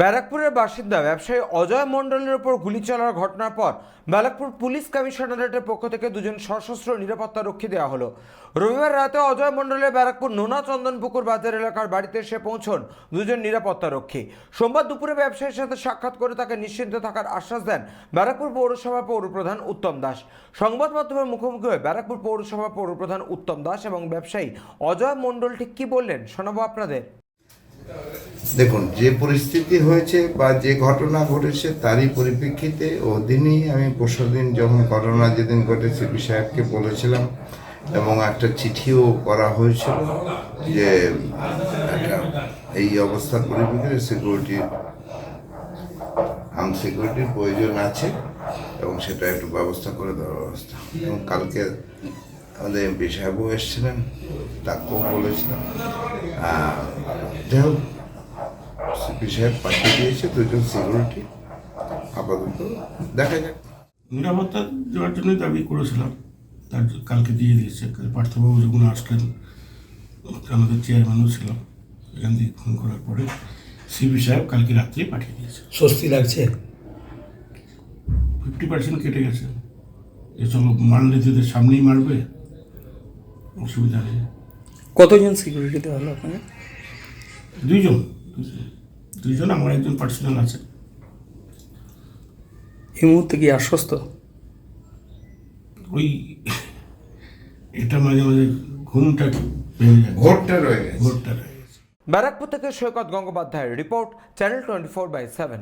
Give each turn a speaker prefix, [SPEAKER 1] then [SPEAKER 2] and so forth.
[SPEAKER 1] ব্যারাকপুরের বাসিন্দা ব্যবসায়ী অজয় মণ্ডলের ওপর গুলি চলার ঘটনার পর ব্যারাকপুর পুলিশ কমিশনারেটের পক্ষ থেকে দুজন সশস্ত্র নিরাপত্তা রক্ষী দেওয়া হলো। রবিবার রাতে অজয় মণ্ডলের ব্যারাকপুর নোনা চন্দনপুকুর বাজার এলাকার বাড়িতে এসে পৌঁছন দুজন নিরাপত্তা রক্ষী। সোমবার দুপুরে ব্যবসায়ীর সাথে সাক্ষাৎ করে তাকে নিশ্চিন্ত থাকার আশ্বাস দেন ব্যারাকপুর পৌরসভা পৌরপ্রধান উত্তম দাস। সংবাদ মাধ্যমের মুখোমুখি হয়ে ব্যারাকপুর পৌরসভা পৌরপ্রধান উত্তম দাস এবং ব্যবসায়ী অজয় মণ্ডল ঠিক কী বললেন শোনাবো আপনাদের।
[SPEAKER 2] দেখুন, যে পরিস্থিতি হয়েছে বা যে ঘটনা ঘটেছে তারই পরিপ্রেক্ষিতে অধীনেই আমি পরশুদিন যখন ঘটনা যেদিন ঘটে সিপি সাহেবকে বলেছিলাম এবং একটা চিঠিও করা হয়েছিল যে এই অবস্থার পরিপ্রেক্ষিতে সিকিউরিটি আর্ম সিকিউরিটির প্রয়োজন আছে এবং সেটা একটু ব্যবস্থা করে দেওয়ার ব্যবস্থা। এবং কালকে আমাদের এমপি সাহেবও এসেছিলেন, তাকেও বলেছিলাম। যাই হোক সিপি সাহেব পাঠিয়ে দিয়েছে দুজন সিকিউরিটি আপাতত দেখা যাক।
[SPEAKER 3] নিরাপত্তা দেওয়ার জন্যই দাবি করেছিলাম। তার কালকে দিয়ে দিয়েছে কাল পার্থবাবু যখন আসলেন আমাদের চেয়ারম্যানও ছিলাম এখান থেকে ফোন করার পরে সিবি সাহেব কালকে রাত্রেই পাঠিয়ে দিয়েছে।
[SPEAKER 4] স্বস্তি লাগছে?
[SPEAKER 3] ফিফটি পার্সেন্ট কেটে গেছে। এ চলো মারলে তোদের সামনেই মারবে অসুবিধা নেই।
[SPEAKER 4] কতজন সিকিউরিটি দেওয়া হলো আপনাকে
[SPEAKER 3] দুইজন। দুইজন। দুইজন আমার একজন পার্সোনাল আছে।
[SPEAKER 4] এই মুহূর্তে কি আশ্বস্ত?
[SPEAKER 3] ওই এটা মাঝে মাঝে ঘুমটা
[SPEAKER 2] ঘোরটা রয়ে গেছে।
[SPEAKER 3] ঘোরটা রয়ে গেছে।
[SPEAKER 1] ব্যারাকপুর থেকে সৈকত গঙ্গোপাধ্যায়ের report channel twenty four by seven